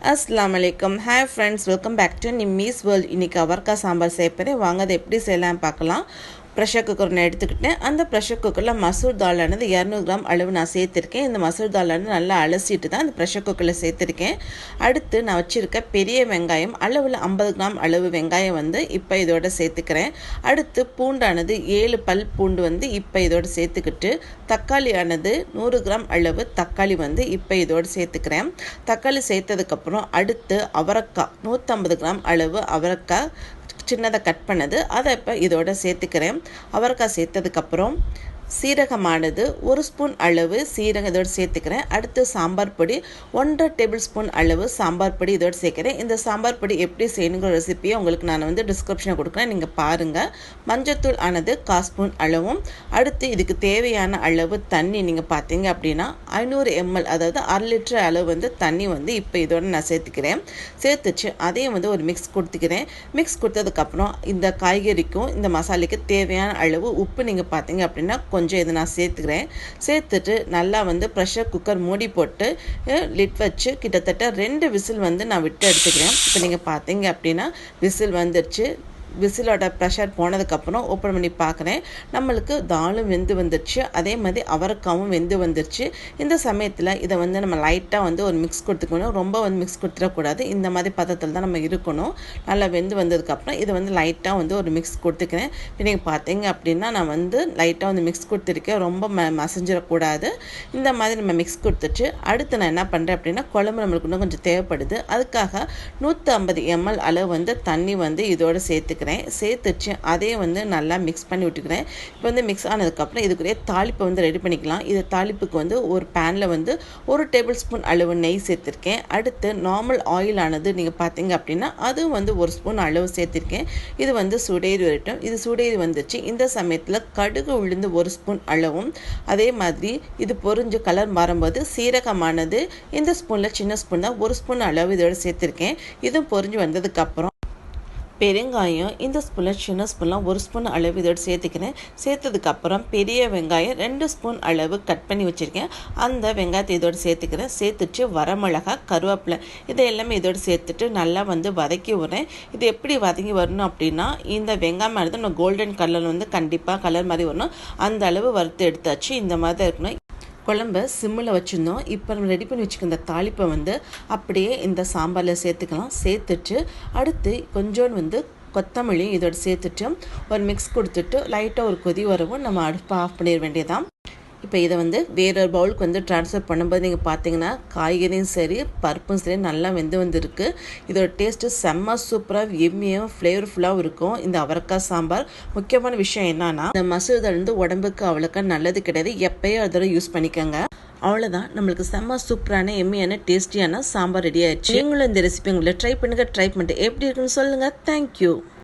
அஸ்லாம் வலைக்கம் hi friends welcome back to Nimmi's world இன்றைக்கி அவர்க்கா சாம்பார் செய்யப்போகிறேன் வாங்க அதை எப்படி செய்யலாம் பார்க்கலாம். ப்ரெஷர் குக்கர் நான் எடுத்துக்கிட்டேன் அந்த ப்ரெஷர் குக்கரில் மசூர் தாலானது இரநூறு கிராம் அளவு நான் சேர்த்துருக்கேன். இந்த மசூர் தாலானது நல்லா அலசிட்டு தான் அந்த ப்ரெஷர் குக்கரில் சேர்த்துருக்கேன். அடுத்து நான் வச்சுருக்க பெரிய வெங்காயம் அளவில் ஐம்பது கிராம் அளவு வெங்காயம் வந்து இப்போ இதோட சேர்த்துக்கிறேன். அடுத்து பூண்டானது ஏழு பல் பூண்டு வந்து இப்போ இதோட சேர்த்துக்கிட்டு தக்காளியானது நூறு கிராம் அளவு தக்காளி வந்து இப்போ இதோடு சேர்த்துக்கிறேன். தக்காளி சேர்த்ததுக்கப்புறம் அடுத்து அவரக்காய் நூற்றம்பது கிராம் அளவு அவரக்காய் சின்னதாக கட் பண்ணது. அதை இப்போ இதோட சேர்த்துக்கிறேன். அவரைக்காய் சேர்த்ததுக்கப்புறம் சீரகமானது ஒரு ஸ்பூன் அளவு சீரகம் இதோடு சேர்த்துக்கிறேன். அடுத்து சாம்பார் பொடி ஒன்றரை டேபிள் ஸ்பூன் அளவு சாம்பார் பொடி இதோடு சேர்க்குறேன். இந்த சாம்பார் பொடி எப்படி செய்யணுங்கிற ரெசிப்பியை உங்களுக்கு நான் வந்து டிஸ்கிரிப்ஷனில் கொடுக்குறேன். நீங்கள் பாருங்கள் மஞ்சத்தூள் ஆனது கா ஸ்பூன் அளவும். அடுத்து இதுக்கு தேவையான அளவு தண்ணி நீங்கள் பார்த்தீங்க அப்படின்னா ஐநூறு எம்எல் அதாவது அரை லிட்டர் அளவு வந்து தண்ணி வந்து இப்போ இதோட நான் சேர்த்துக்கிறேன். சேர்த்துச்சு. அதையும் வந்து ஒரு மிக்ஸ் கொடுத்துக்கிறேன். மிக்ஸ் கொடுத்ததுக்கப்புறம் இந்த காய்கறிக்கும் இந்த மசாலைக்கு தேவையான அளவு உப்பு நீங்கள் பார்த்தீங்க அப்படின்னா கொஞ்சம் இதை நான் சேர்த்துக்கிறேன். சேர்த்துட்டு நல்லா வந்து ப்ரெஷர் குக்கர் மூடி போட்டு லிட் வச்சு கிட்டத்தட்ட ரெண்டு விசில் வந்து நான் விட்டு எடுத்துக்கிறேன். இப்போ நீங்கள் பார்த்தீங்க அப்படின்னா விசில் வந்துடுச்சு விசிலோட ப்ரெஷர் போனதுக்கப்புறம் ஓப்பன் பண்ணி பார்க்குறேன். நம்மளுக்கு தாலும் வெந்து வந்துடுச்சு அதே மாதிரி அவரைக்காவும் வெந்து வந்துடுச்சு இந்த சமயத்தில் இதை வந்து நம்ம லைட்டாக வந்து ஒரு மிக்ஸ் கொடுத்துக்கணும். ரொம்ப வந்து மிக்ஸ் கொடுத்துடக்கூடாது. இந்த மாதிரி பதத்தில் தான் நம்ம இருக்கணும். நல்லா வெந்து வந்ததுக்கப்புறம் இதை வந்து லைட்டாக வந்து ஒரு மிக்ஸ் கொடுத்துக்கிறேன். இப்போ நீங்கள் பார்த்தீங்க அப்படின்னா நான் வந்து லைட்டாக வந்து மிக்ஸ் கொடுத்துருக்கேன். ரொம்ப ம மசஞ்சிடக்கூடாது. இந்த மாதிரி நம்ம மிக்ஸ் கொடுத்துட்டு அடுத்து நான் என்ன பண்ணுறேன் அப்படின்னா குழம்பு நம்மளுக்கு இன்னும் கொஞ்சம் தேவைப்படுது. அதுக்காக நூற்றி ஐம்பது எம்எல் அளவு வந்து தண்ணி வந்து இதோடு சேர்த்துக்கிறேன். சேர்த்துக்கிறேன் சேர்த்துச்சு. அதே வந்து நல்லா மிக்ஸ் பண்ணி விட்டுக்கிறேன். இப்போ வந்து மிக்ஸ் ஆனதுக்கப்புறம் இதுக்குரிய தாளிப்பை வந்து ரெடி பண்ணிக்கலாம். இது தாளிப்புக்கு வந்து ஒரு பேனில் வந்து ஒரு டேபிள் ஸ்பூன் அளவு நெய் சேர்த்துருக்கேன். அடுத்து நார்மல் ஆயில் ஆனது நீங்கள் பார்த்தீங்க அப்படின்னா அது வந்து ஒரு ஸ்பூன் அளவு சேர்த்துருக்கேன். இது வந்து சுடேறி வரட்டும். இது சுடேறி வந்துச்சு. இந்த சமயத்தில் கடுகு உளுந்து ஒரு ஸ்பூன் அளவும். அதே மாதிரி இது பொறிஞ்சு கலர் மாறும்போது சீரகமானது இந்த ஸ்பூனில் சின்ன ஸ்பூன் தான். ஒரு ஸ்பூன் அளவு இதோட சேர்த்துருக்கேன். இதுவும் பொறிஞ்சு வந்ததுக்கப்புறம் பெருங்காயம் இந்த ஸ்பூனில் சின்ன ஸ்பூன்லாம் ஒரு ஸ்பூன் அளவு இதோடு சேர்த்துக்கிறேன். சேர்த்ததுக்கப்புறம் பெரிய வெங்காயம் ரெண்டு ஸ்பூன் அளவு கட் பண்ணி வச்சுருக்கேன். அந்த வெங்காயத்தை இதோடு சேர்த்துக்கிறேன். சேர்த்துட்டு வரமிளகா கருவேப்பிலை இதை எல்லாமே இதோடு சேர்த்துட்டு நல்லா வந்து வதக்கி விடுறேன். இது எப்படி வதங்கி வரணும் அப்படின்னா இந்த வெங்காயம் எடுத்து நம்ம கோல்டன் கலர் வந்து கண்டிப்பாக கலர் மாதிரி வரணும். அந்த அளவு வறுத்து எடுத்தாச்சு. இந்த மாதிரி இருக்கணும். குழம்ப சிம்மில் வச்சுருந்தோம். இப்போ நம்ம ரெடி பண்ணி வச்சுக்கிற தாளிப்பை வந்து அப்படியே இந்த சாம்பாரில் சேர்த்துக்கலாம். சேர்த்துட்டு அடுத்து கொஞ்சோண்டு வந்து கொத்தமல்லியும் இதோட சேர்த்துட்டு ஒரு மிக்ஸ் கொடுத்துட்டு லைட்டாக ஒரு கொதி வரவும் நம்ம அடுப்பை ஆஃப் பண்ணிட வேண்டியதான் இப்போ இதை வந்து வேறொரு பவுலுக்கு வந்து ட்ரான்ஸ்ஃபர் பண்ணும்போது நீங்கள் பார்த்தீங்கன்னா காய்கறியும் சரி பருப்பும் சரி நல்லா வெந்து வந்திருக்கு. இதோட டேஸ்ட்டு செம்ம சூப்பராக எம்மியும் ஃப்ளேவர்ஃபுல்லாகவும் இருக்கும். இந்த அவரக்காய் சாம்பார் முக்கியமான விஷயம் என்னன்னா இந்த மசூதா வந்து உடம்புக்கு அவ்வளோக்கா நல்லது கிடையாது. எப்பயோ அதோட யூஸ் பண்ணிக்கோங்க. அவ்வளோதான் நம்மளுக்கு செம்ம சூப்பரான எம்மியான டேஸ்டியான சாம்பார் ரெடி ஆயிடுச்சு. நீங்களும் இந்த ரெசிபி உங்களை ட்ரை பண்ணுங்கள் ட்ரை பண்ணிட்டு எப்படி இருக்குன்னு சொல்லுங்கள் தேங்க்யூ